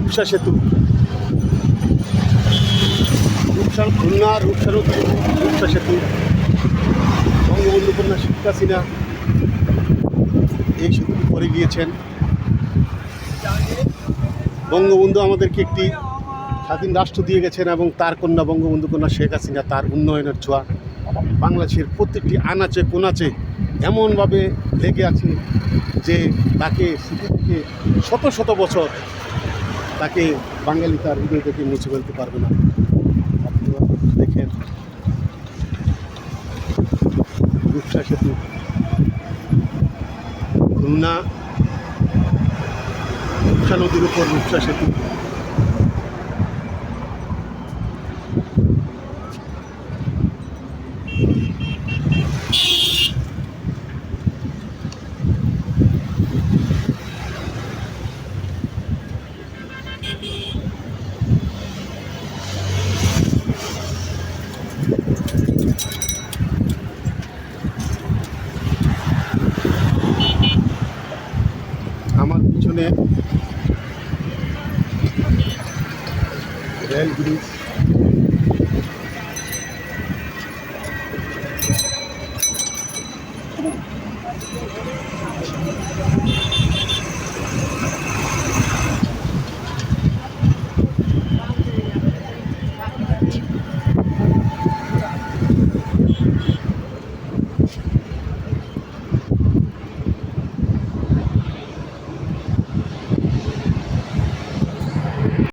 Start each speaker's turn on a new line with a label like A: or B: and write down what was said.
A: রূপসা সেতু। রূপসা খুলনা রূপসা নদী রূপসা সেতু। বঙ্গবন্ধু কন্যা শেখ হাসিনা এই সেতুটি করে গিয়েছেন। বঙ্গবন্ধু আমাদেরকে একটি স্বাধীন রাষ্ট্র দিয়ে গেছেন এবং তার কন্যা বঙ্গবন্ধু কন্যা শেখ হাসিনা তার উন্নয়নের ছোঁয়া বাংলাদেশের প্রত্যেকটি আনাচে কোনাচে এমনভাবে লেগে আছে যে তাকে শত শত বছর তাকে বাঙালি তার হৃদয় থেকে মুছে ফেলতে পারবে না। দেখেন। রূপসা সেতু। খুলনা। রূপসা নদীর উপর রূপসা সেতু। পিছনে রেল ব্রিজ